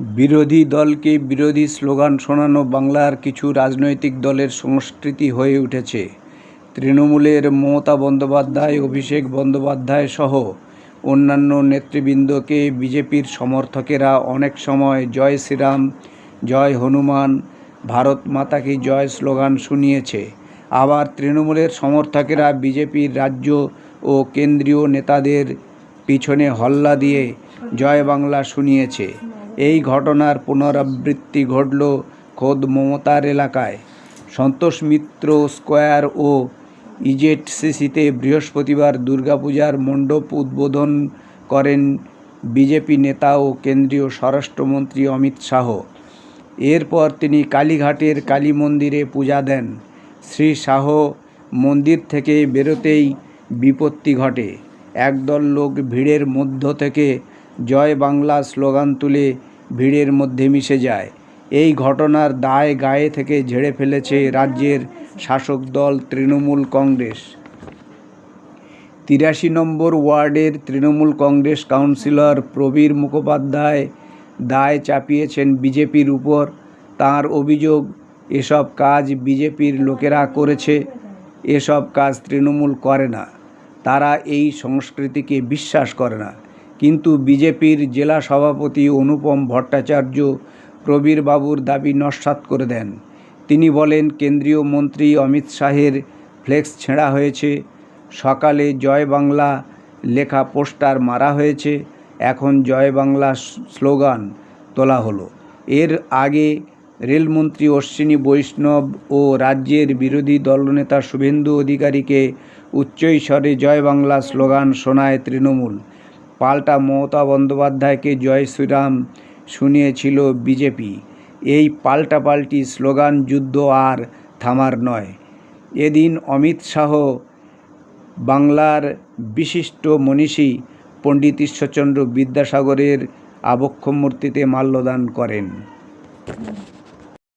বিরোধী দলকে বিরোধী স্লোগান শোনানো বাংলার কিছু রাজনৈতিক দলের সংস্কৃতি হয়ে উঠেছে। তৃণমূলের মমতা বন্দ্যোপাধ্যায়, অভিষেক বন্দ্যোপাধ্যায় সহ অন্যান্য নেতৃবৃন্দকে বিজেপির সমর্থকেরা অনেক সময় জয় শ্রীরাম, জয় হনুমান, ভারত মাতা কি জয় স্লোগান শুনিয়েছে। আবার তৃণমূলের সমর্থকেরা বিজেপির রাজ্য ও কেন্দ্রীয় নেতাদের পিছনে হল্লা দিয়ে জয় বাংলা শুনিয়েছে। এই ঘটনার পুনরাবৃত্তি ঘটল খোদ মমতার এলাকায়। সন্তোষ মিত্র স্কোয়ার ও ইজেডসিসিতে বৃহস্পতিবার দুর্গাপূজার মণ্ডপ উদ্বোধন করেন বিজেপি নেতা ও কেন্দ্রীয় স্বরাষ্ট্রমন্ত্রী অমিত শাহ। এরপর তিনি কালীঘাটের কালী মন্দিরে পূজা দেন। শ্রী শাহ মন্দির থেকে বেরোতেই বিপত্তি ঘটে। একদল লোক ভিড়ের মধ্য থেকে জয় বাংলা স্লোগান তুলে ভিড়ের মধ্যে মিশে যায়। এই ঘটনার দায় গায়ে থেকে ঝেড়ে ফেলেছে রাজ্যের শাসক দল তৃণমূল কংগ্রেস। তিরাশি নম্বর ওয়ার্ডের তৃণমূল কংগ্রেস কাউন্সিলর প্রবীর মুখোপাধ্যায় দায় চাপিয়েছেন বিজেপির উপর। তার অভিযোগ, এসব কাজ বিজেপির লোকেরা করেছে, এসব কাজ তৃণমূল করে না। তারা এই সংস্কৃতিকে বিশ্বাস করে না। কিন্তু বিজেপির জেলা সভাপতি অনুপম ভট্টাচার্য প্রবীরবাবুর দাবি নস্যাৎ করে দেন। তিনি বলেন, কেন্দ্রীয় মন্ত্রী অমিত শাহের ফ্লেক্স ছেঁড়া হয়েছে। সকালে জয় বাংলা লেখা পোস্টার মারা হয়েছে। এখন জয় বাংলা স্লোগান তোলা হলো। এর আগে রেলমন্ত্রী অশ্বিনী বৈষ্ণব ও রাজ্যের বিরোধী দলনেতা শুভেন্দু অধিকারীকে উচ্চৈস্বরে জয় বাংলা স্লোগান শোনায় তৃণমূল। পাল্টা মমতা বন্দ্যোপাধ্যায়কে জয় শ্রীরাম শুনিয়েছিল বিজেপি। এই পাল্টাপাল্টি স্লোগান যুদ্ধ আর থামার নয়। এদিন অমিত শাহ, বাংলার বিশিষ্ট মনীষী পণ্ডিত ঈশ্বরচন্দ্র বিদ্যাসাগরের আবক্ষমূর্তিতে মাল্যদান করেন।